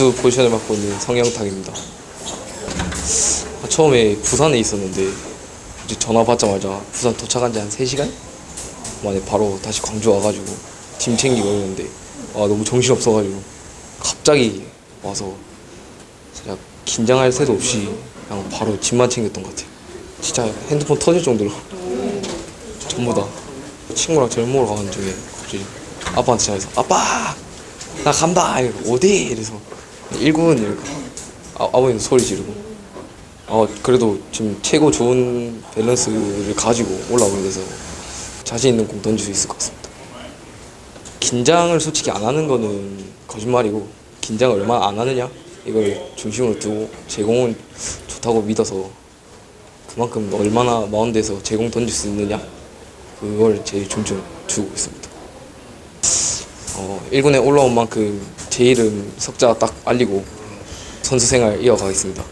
투수 포지션을 맡고 있는 성영탁입니다. 아, 처음에 부산에 있었는데 이제 전화 받자마자 부산 도착한 지 한 3시간 만에 바로 다시 광주 와가지고 짐 챙기고 이러는데 아 너무 정신 없어가지고 갑자기 와서 진짜 긴장할 새도 없이 그냥 바로 짐만 챙겼던 것 같아요. 진짜 핸드폰 터질 정도로 전부 다 친구랑 절 먹으러 가는 중에 갑자기 아빠한테 전화해서 아빠 나 간다 이러고 어디 이래서 1군 이러고 아, 아버님 소리 지르고 어 그래도 지금 최고 좋은 밸런스를 가지고 올라오게 돼서 자신 있는 공 던질 수 있을 것 같습니다. 긴장을 솔직히 안 하는 거는 거짓말이고 긴장을 얼마나 안 하느냐 이걸 중심으로 두고 제공은 좋다고 믿어서 그만큼 얼마나 마운드에서 제공 던질 수 있느냐 그걸 제일 중점 두고 있습니다. 어, 1군에 올라온 만큼 제 이름 석자 딱 알리고 선수 생활 이어가겠습니다.